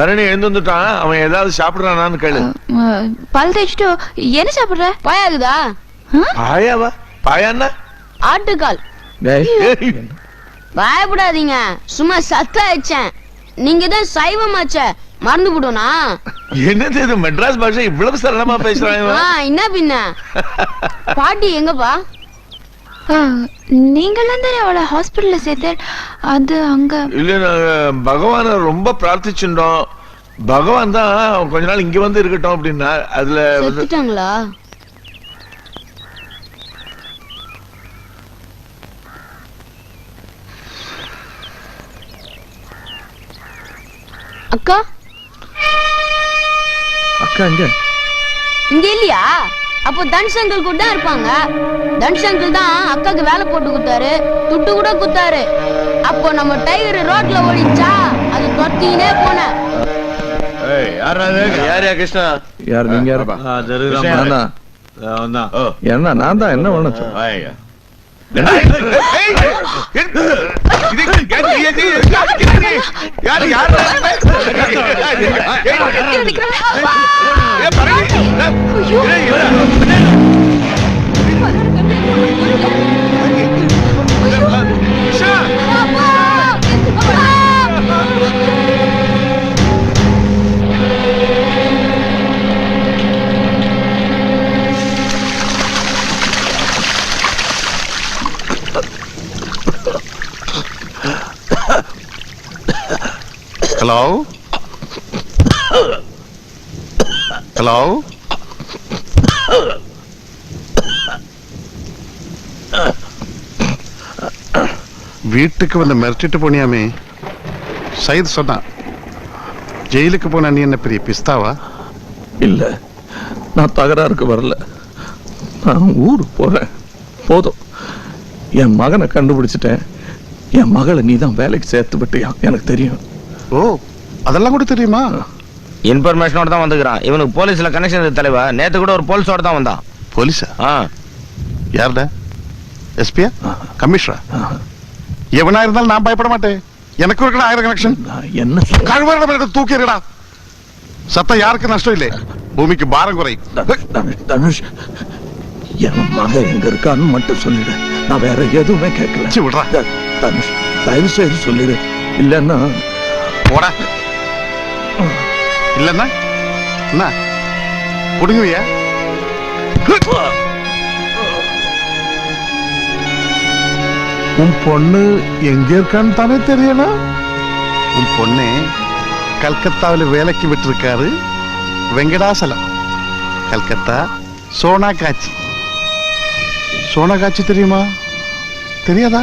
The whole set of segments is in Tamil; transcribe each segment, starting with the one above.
பரணி எழுந்துட்டான் அவன் ஏதாவது சாப்பிடுறானான்னு கேளு. பல் தேய்ச்சிட்டு என்ன சாப்பிடுற? பாயாகுதா பாயாவா? பாயான்னா ஆட்டுக்கால். பயப்படாதீங்க. சும்மா சத்தா வச்சேன் நீங்க தான் சைவமாச்ச. மறந்து போடுனா என்னது இது? மெட்ராஸ் பாஷை இவ்வளவு சரளமா இவன்? என்ன பின்ன? பாட்டி எங்கப்பா? நீங்களாம் தானே அவளை ஹாஸ்பிட்டல்ல சேர்த்தேன் அது அங்க இல்ல நாங்க பகவான ரொம்ப பிரார்த்திச்சுட்டோம் பகவான் தான் கொஞ்ச நாள் இங்க வந்து இருக்கட்டும் அப்படின்னா அதுல வந்து செத்துட்டாங்களா? அக்கா? அக்கா இங்க இங்க இல்லையா? அப்போ தனுஷ் அங்கிள் கூட தான் இருப்பாங்க. தனுஷ் அங்கிள் தான் அக்காக்கு வேலை போட்டு கொடுத்தாரு. துட்டு கூட குத்தாரு. அப்போ நம்ம டைகர் ரோட்ல ஓடிச்சா அது தொத்தினே போனேன் கிருஷ்ணா? யார் நீங்க யாரு? என்ன நான் தான்? என்ன வேணும் சொல்லு. ஹலோ ஹலோ வீட்டுக்கு வந்து மிரட்டிட்டு போனியாமே. சைத் சொன்னான் ஜெயிலுக்கு போன நீ என்ன பெரிய பிஸ்தாவா? இல்ல நான் தகராறுக்கு வரல. நான் ஊருக்கு போறேன். போதும். என் மகனை கண்டுபிடிச்சிட்டேன். என் மகளை நீ தான் வேலைக்கு சேர்த்து விட்டியா? எனக்கு தெரியும். ஓ அதெல்லாம் கூட தெரியுமா? இன்ஃபர்மேஷனோட தான் வந்துக்கிறான் இவனுக்கு போலீஸ்ல கனெக்ஷன் இருக்கு தலைவா. நேத்து கூட ஒரு போலீஸோட தான் வந்தான். போலீஸா ஆ. யாருடா? எஸ்பியா கமிஷனரா? எவனா இருந்தாலும் நான் பயப்பட மாட்டேன். எனக்கு இருக்கிற ஆயிரம் கனெக்ஷன் என்ன? கழுவட தூக்கிடுடா சத்தம் யாருக்கு நஷ்டம் இல்லை. பூமிக்கு பாரம் குறை. தனுஷ், என் மகன் எங்க இருக்கான்னு மட்டும் சொல்லிடு. நான் வேற எதுவுமே கேட்கல. விட்றா. தனுஷ் தயவு செய்து சொல்லிடு. இல்லன்னா போடா. இல்லன்னா என்ன? குடுங்குவியா உன் பொண்ணு எங்க இருக்கான்னு தானே தெரியணும் உன் பொண்ணு கல்கத்தாவில் வேலைக்கு விட்டிருக்காரு வெங்கடாசலம். கல்கத்தா சோனா காட்சி சோனா காட்சி தெரியுமா? தெரியாதா?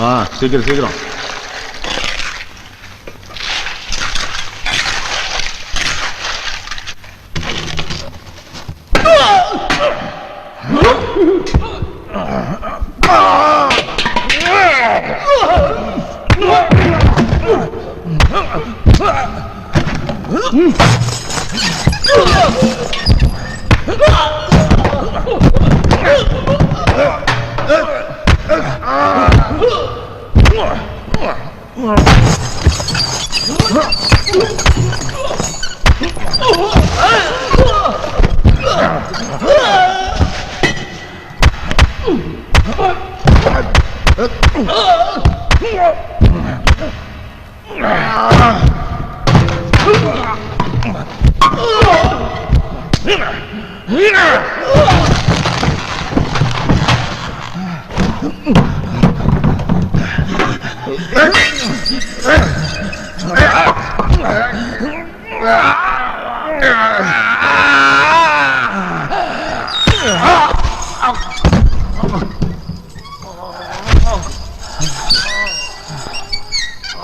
ஆ சீக்கிரம் சீக்கிரம்.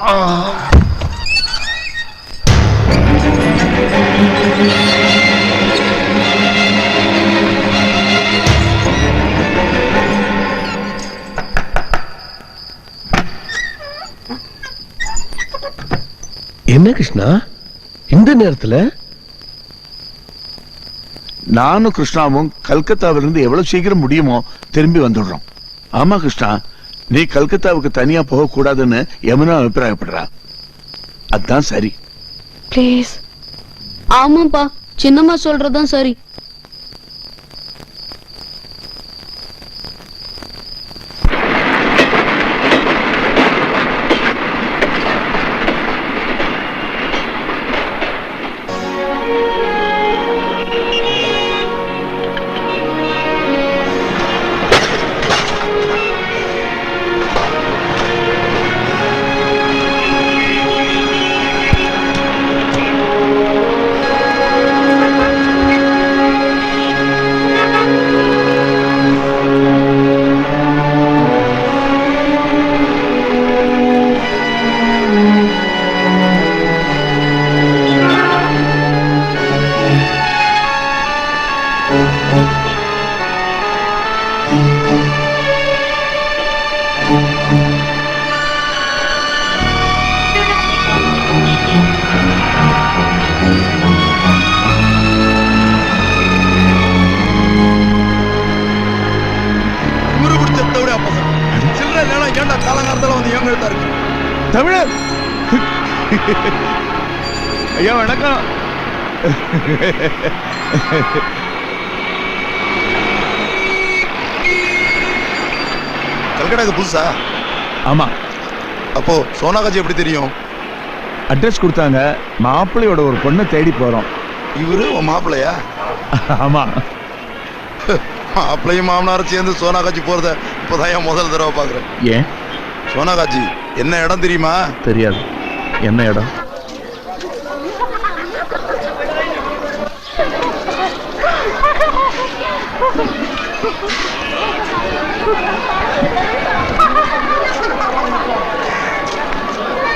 Oh. என்ன கிருஷ்ணா? இந்த நேரத்துல? நானும் கிருஷ்ணாவும் கல்கத்தாவிலிருந்து எவ்வளவு சீக்கிரம் முடியுமோ திரும்பி வந்துடுறோம். ஆமா கிருஷ்ணா நீ கல்கத்தாவுக்கு தனியா போக கூடாதுன்னு யமுனா அபிப்பிராயப்படுறா. அதான் சரி. ப்ளீஸ் ஆமாப்பா சின்னம்மா சொல்றதுதான் சரி. ஐயா வணக்கம். கல்கட்டாக்கு புதுசா? ஆமா. அப்போ சோனாகாஜி எப்படி தெரியும்? அட்ரஸ் கொடுத்தாங்க. மாப்பிள்ளையோட ஒரு பொண்ணை தேடி போறோம். இவரு உன் மாப்பிள்ளையா? ஆமா. மாப்பிள்ளையும் மாமனாரும் சேர்ந்து சோனாகாஜி போறத இப்போதான் முதல் தடவை பாக்குறேன் ஏன்? சோனாகாஜி என்ன இடம் தெரியுமா? தெரியாது. என்ன இடம்?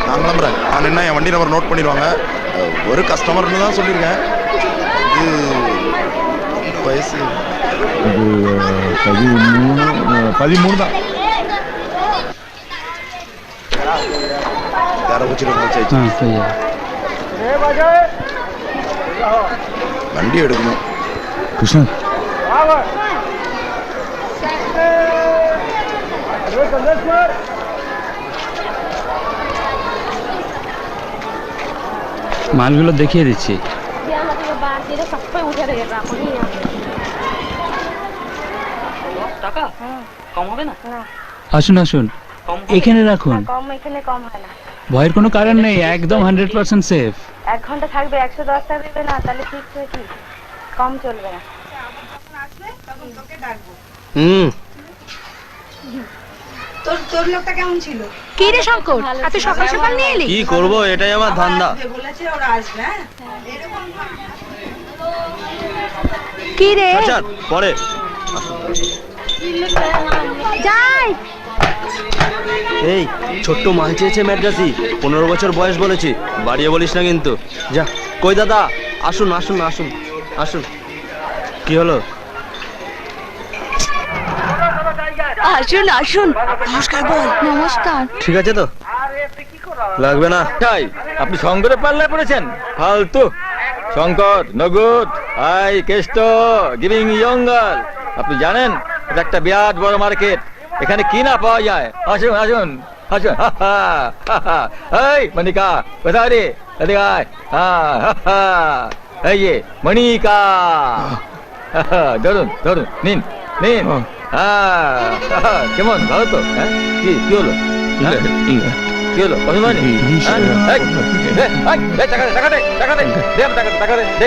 நான் கிளம்புறேன் நான் என்ன என் வண்டி நம்பர் நோட் பண்ணிடுவாங்க. ஒரு கஸ்டமர்னு தான் சொல்லியிருக்கேன். இது வயசு பதிமூணு பதிமூணு தான். വണ്ടി കൃഷ്ണൻ হ্যাঁ, মালগুলো দেখিয়ে দিচ্ছি। আসুন আসুন। এখানে রাখুন। কম এখানে কম হয় না। ভয়ের কোনো কারণ নেই একদম হান্ড্রেড পার্সেন্ট সেফ এক ঘণ্টা থাকবে একশো দশ টাকা দেবে না তাহলে ফিক্স হয়ে কি কম চলবে না। হুম। তোর তোর লোকটা কেমন ছিল? কি রে শঙ্কর? এত সকাল সকাল নিয়ে এলি? কি করব এটাই আমার ধান্দা। বলেছে ওরা আসবে হ্যাঁ? কি রে? আচ্ছা পরে। যাই। এই ছোট্ট মাল চেয়েছে ম্যাড্রাসি পনেরো বছর বয়স বলেছি বাড়িয়ে বলিস না কিন্তু। যা কই দাদা? আসুন আসুন আসুন আসুন। কি হলো? আসুন আসুন। নমস্কার বল। নমস্কার। ঠিক আছে তো? লাগবে না? তাই আপনি শঙ্করের পাল্লায় পড়েছেন? ফালতু। শঙ্কর নগুদ আই কেষ্ট গিভিং ইয়ঙ্গাল। আপনি জানেন এটা একটা বিরাট বড় মার্কেট। এখানে কি না পাওয়া যায় আসুন আসুন আসুন এই মনিকা কোথায় রে এদিকায় এই যে মণিকা ধরুন ধরুন নিন নিন কেমন ভালো তো হ্যাঁ কি কি হলো কি হলো পছন্দ হয়নি টাকা দে টাকা দে টাকা দে টাকা দে টাকা দে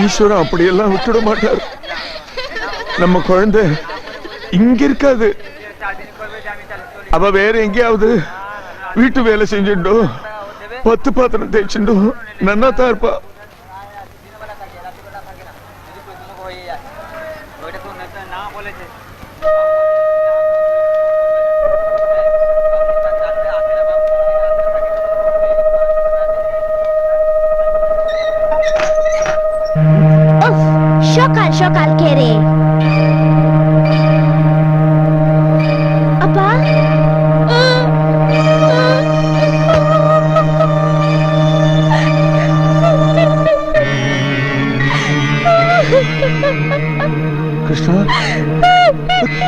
ஈஸ்வரன் அப்படியெல்லாம் விட்டுட மாட்டார். நம்ம குழந்தை இங்க இருக்காது. அவ வேற எங்கேயாவது வீட்டு வேலை செஞ்சுட்டோம் பத்து பாத்திரம் தேய்ச்சுட்டோ நன்னா தான் இருப்பா.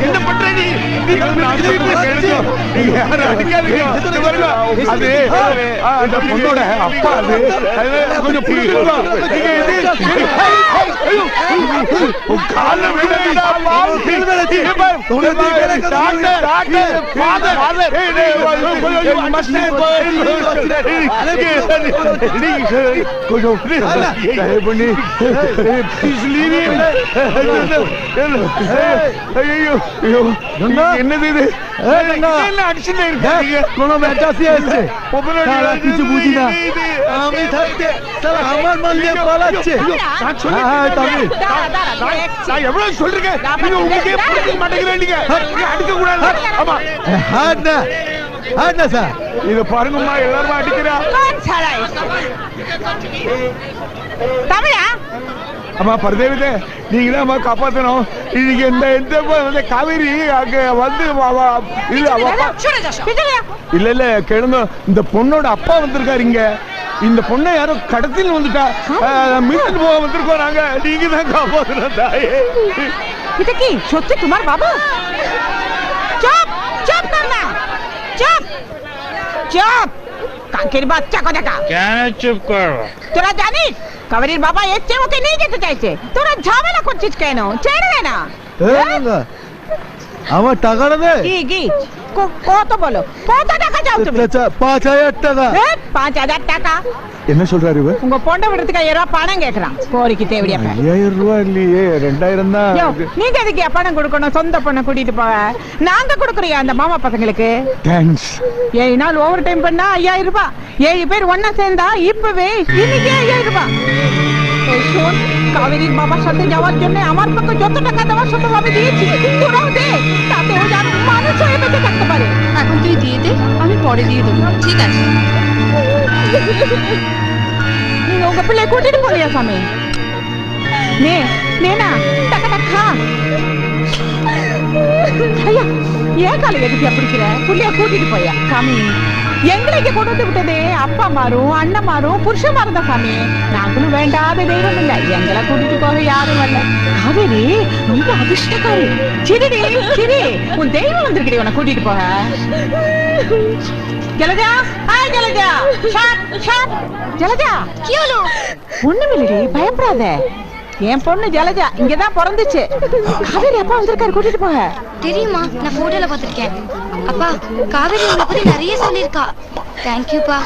என்ன பண்ற நீ பொண்ணோட அப்பா அது கொஞ்சம் புரியுதுங்களா? நீங்க இது কিছু বুঝি না আমি থাকতে শালা আমার মাল নিয়ে পালাচ্ছে হ্যাঁ তবে நான் எவ்வளவு சொல்றேன் நீங்க உங்களுக்கே புரிஞ்சுக்க மாட்டேங்கிறேன் இல்லைங்க அடிக்க பாருங்கம்மா எல்லாரும் அடிக்கிறா? அம்மா பரதேவிதே நீங்க தான் அம்மா காப்பாற்றணும் இன்னைக்கு இந்த இந்த வந்து காவேரி அங்கே வந்து இல்ல இல்ல இல்ல கிழந்த இந்த பொண்ணோட அப்பா வந்திருக்காரு இங்க. இந்த பொண்ணை யாரோ கடத்தில் வந்துட்டா. மீட்டு போக வந்திருக்கோம் நாங்க. நீங்க தான் காப்பாற்றணும் தாயே. এটা কি? সত্যি তোমার বাবা? চপ চপ না চপ চপ। কাকের বাচ্চা কথা কেন চুপ কর? তোরা জানিস কাবেরির বাবা এসছে ওকে নিয়ে যেতে চাইছে। তোরা ঝামেলা করছিস কেন? ছেড়ে দে না। আমার টাকাটা দে। কি ক- কত বলো? কত টাকা চাও তুমি? পাঁচ হাজার টাকা। পাঁচ হাজাர் டாக்கா என்ன சொல்றாரு இவர்? உங்க பொண்ட விடுறதுக்கு ஐயாயிரம் ரூபாய் பணம் கேட்கறான் கோரிக்கை தேவையா ஐயாயிரம் ரூபாய் இல்லையே ரெண்டாயிரம் தான். நீங்க எதுக்கு பணம் கொடுக்கணும்? சொந்த பொண்ணை கூட்டிட்டு போவ? நாங்க கொடுக்குறோம் அந்த மாமா பசங்களுக்கு? தேங்க்ஸ் ஏழு நாள் ஓவர் டைம் பண்ணா ஐயாயிரம் ரூபாய். ஏழு பேர் ஒன்னா சேர்ந்தா இப்பவே இன்னைக்கே ஐயாயிரம் ரூபாய். শোন কাবেরীর বাবার সাথে যাওয়ার জন্য আমার পক্ষে যত টাকা দেওয়ার সাথে আমি দিয়েছি তোরাও দে তাতে ও যেন মানুষ হয়ে বেঁচে থাকতে পারে এখন তুই দিয়ে দে আমি পরে দিয়ে দেবো ঠিক আছে நீங்க உங்க பிள்ளை கூட்டிட்டு போறியா சாமி நே நேனா டக்கா டக்கா ஐயா ஏன் காலை எதுக்கு பிடிக்கிற புள்ளைய கூட்டிட்டு போயா சாமி. எங்களை இங்க கொண்டு வந்து விட்டதே? அப்பா மாறும் அண்ணன் மாறும் புருஷன் மாறும் சாமி. நாங்களும் வேண்டாத தெய்வம் இல்ல. எங்களை கூட்டிட்டு போக யாரும் வரல. காவேரி ரொம்ப அதிர்ஷ்டக்காரி. சிரிடி சிரி. உன் தெய்வம் வந்திருக்கிறீ உன்னை கூட்டிட்டு போக. Jalaja hi Jalaja. Shot, shot. Jalaja. ஒண்ணுமில்லடி பயப்படாத. என் பொண்ணு ஜலஜா இங்கதான் பிறந்துச்சு. காவேரி அப்பா வந்திருக்காரு கூட்டிட்டு போக தெரியுமா நான் போட்டோல பார்த்திருக்கேன். அப்பா காவேரி உங்களை பத்தி நிறைய சொல்லியிருக்கா. தேங்க்யூப்பா